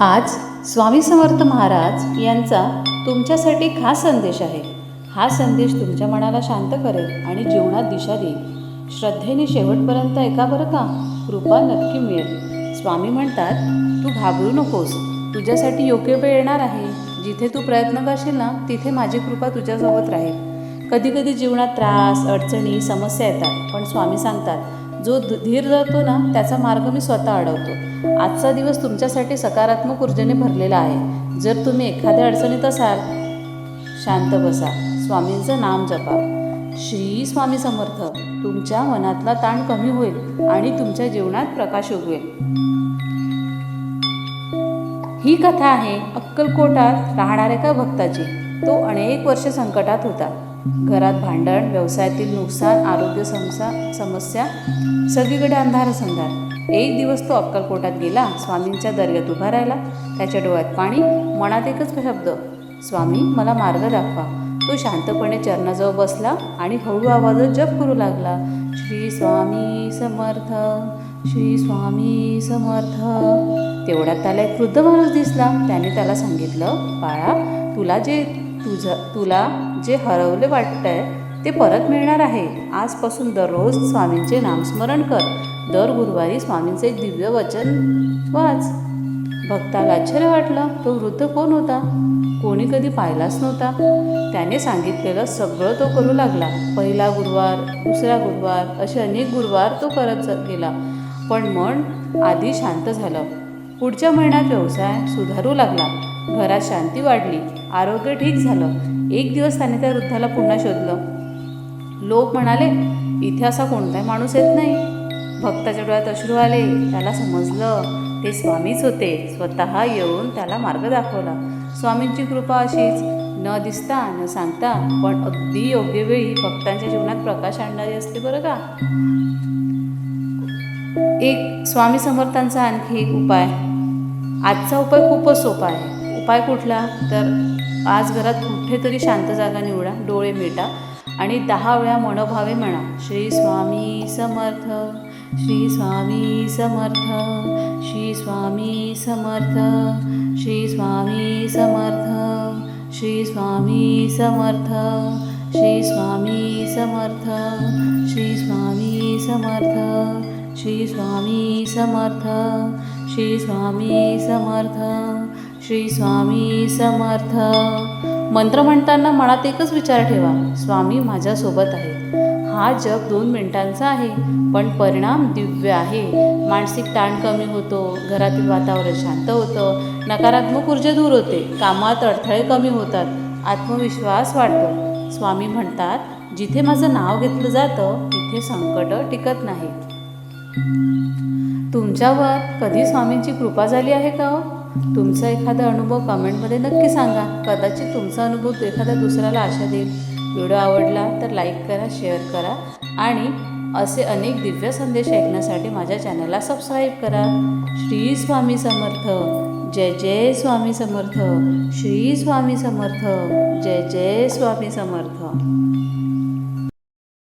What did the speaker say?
आज स्वामी समर्थ महाराज यांचा तुमच्यासाठी खास संदेश आहे. हा संदेश तुमच्या मनाला शांत करेल आणि जीवनात दिशा देईल. श्रद्धेने शेवटपर्यंत ऐका बरं का? कृपा नक्की मिळेल. स्वामी म्हणतात तू घाबरू नकोस. तुझ्यासाठी योग्य वेळ येणार आहे. जिथे तू प्रयत्न करशील ना तिथे माझी कृपा तुझ्यासोबत राहील. कधी कधी जीवनात त्रास अडचणी समस्या येतात. पण स्वामी सांगतात जो धीर धरतो ना त्याचा मार्ग मी स्वतः अडवतो. आजचा दिवस तुमच्यासाठी सकारात्मक ऊर्जेने भरलेला आहे. जर तुम्ही एखाद्या अडचणीत असाल शांत बसा. स्वामींचं नाम जपा. श्री स्वामी समर्थ तुमच्या मनातला ताण कमी होईल आणि तुमच्या जीवनात प्रकाश उगवेल. ही कथा आहे अक्कलकोटात राहणाऱ्या एका भक्ताची. तो अनेक वर्ष संकटात होता. घरात भांडण व्यवसायातील नुकसान आरोग्य समस्या समस्या सगळीकडे अंधारसंधार एक दिवस तो अक्कलकोटात गेला स्वामींच्या दर्ग्यात उभा राहिला. त्याच्या डोळ्यात पाणी मनात एकच शब्द स्वामी मला मार्ग दाखवा. तो शांतपणे चरणाजवळ बसला आणि हळू आवाजात जप करू लागला. श्री स्वामी समर्थ श्री स्वामी समर्थ. तेवढ्यात त्याला एक वृद्ध माणूस दिसला. त्याने त्याला सांगितलं बाळा तुला जे तुझं तुला जे हरवले वाटतंय ते परत मिळणार आहे. आजपासून दररोज स्वामींचे नामस्मरण कर. दर गुरुवारी स्वामींचे एक दिव्य वचन वाच. भक्ताला आश्चर्य वाटलं तो वृद्ध कोण होता? कोणी कधी पाहिलाच नव्हता. त्याने सांगितलेलं सगळं तो करू लागला. पहिला गुरुवार दुसरा गुरुवार असे अनेक गुरुवार तो करत गेला. पण मन आधी शांत झालं. पुढच्या महिन्यात व्यवसाय सुधारू लागला. घरात शांती वाढली. आरोग्य ठीक झालं. एक दिवस त्याने त्या वृद्धाला पुन्हा शोधलं. लोक म्हणाले इथे असा कोणताही माणूस येत नाही. भक्ताच्या डोळ्यात अश्रू आले. त्याला समजलं ते स्वामीच होते. स्वतः येऊन त्याला मार्ग दाखवला. स्वामींची कृपा अशीच. न दिसता न सांगता पण अगदी योग्य वेळी भक्तांच्या जीवनात प्रकाश आणणारी असते बरं का? एक स्वामी समर्थांचा आणखी एक उपाय. आजचा उपाय खूपच सोपा आहे. उपाय कुठला? तर आज घरात कुठेतरी शांत जागा निवडा. डोळे मिटा. आणि दहा वेळा मनोभावे म्हणा श्री स्वामी समर्थ श्री स्वामी समर्थ श्री स्वामी समर्थ श्री स्वामी समर्थ श्री स्वामी समर्थ श्री स्वामी समर्थ श्री स्वामी समर्थ श्री स्वामी समर्थ श्री स्वामी समर्थ श्री स्वामी समर्थ मंत्र म्हणताना मनात एकच विचार ठेवा स्वामी माझ्यासोबत आहे हा जग दोन मिनिटांचा आहे पण परिणाम दिव्य आहे. मानसिक ताण कमी होतो घरातील वातावरण शांत होतं नकारात्मक ऊर्जा दूर होते कामात अडथळे कमी होतात आत्मविश्वास वाढतो. स्वामी म्हणतात जिथे माझं नाव घेतलं जातं तिथे संकट टिकत नाही. तुमच्यावर कधी स्वामींची कृपा झाली आहे का हो? तुमचा एखादा अनुभव कमेंटमध्ये नक्की सांगा. कदाचित तुमचा अनुभव एखाद्या दुसऱ्याला आशा देईल. व्हिडिओ आवडला तर लाईक करा शेअर करा आणि असे अनेक दिव्य संदेश ऐकण्यासाठी माझ्या चॅनलला सबस्क्राईब करा. श्री स्वामी समर्थ. जय जय स्वामी समर्थ. श्री स्वामी समर्थ. जय जय स्वामी समर्थ.